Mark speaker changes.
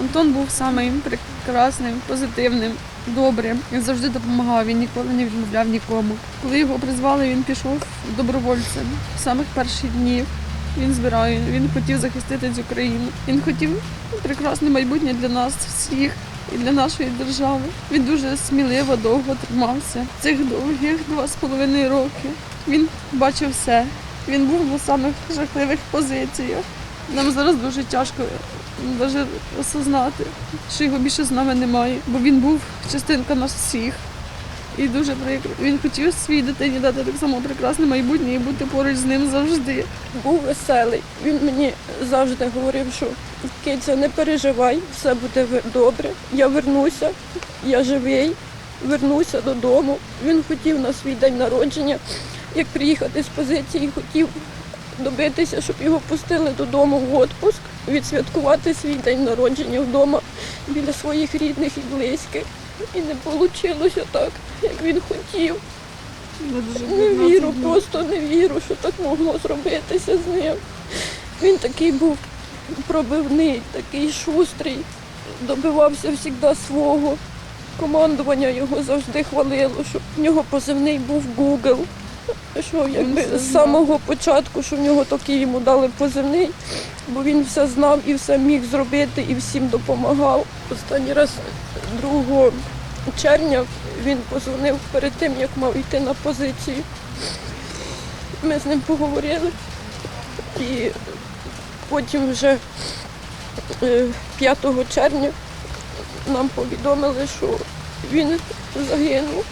Speaker 1: Антон був самим прекрасним, позитивним, добрим. Він завжди допомагав, він ніколи не відмовляв нікому. Коли його призвали, він пішов добровольцем з самих перших днів. Він збирає, він хотів захистити цю країну. Він хотів прекрасне майбутнє для нас всіх і для нашої держави. Він дуже сміливо довго тримався. Цих довгих два з половиною роки. Він бачив все. Він був на самих жахливих позиціях. Нам зараз дуже тяжко навіть осознати, що його більше з нами немає, бо він був частинка нас всіх. І дуже прикро. Він хотів своїй дитині дати так само прекрасне майбутнє і бути поруч з ним завжди.
Speaker 2: був веселий. Він мені завжди говорив, що киця, не переживай, все буде добре. Я вернуся, я живий, вернуся додому. Він хотів на свій день народження, як приїхати з позиції, хотів добитися, щоб його пустили додому в відпуск, відсвяткувати свій день народження вдома біля своїх рідних і близьких. І не вийшло так, як він хотів. Не віру, просто не віру, що так могло зробитися з ним. Він такий був пробивний, такий шустрий, добивався завжди свого. Командування його завжди хвалило, що в нього позивний був Google. Що якби з самого початку, що в нього такий йому дали позивний, бо він все знав і все міг зробити і всім допомагав. Останній раз 2 червня він позвонив перед тим, як мав йти на позицію. Ми з ним поговорили і потім вже е, 5 червня нам повідомили, що він загинув.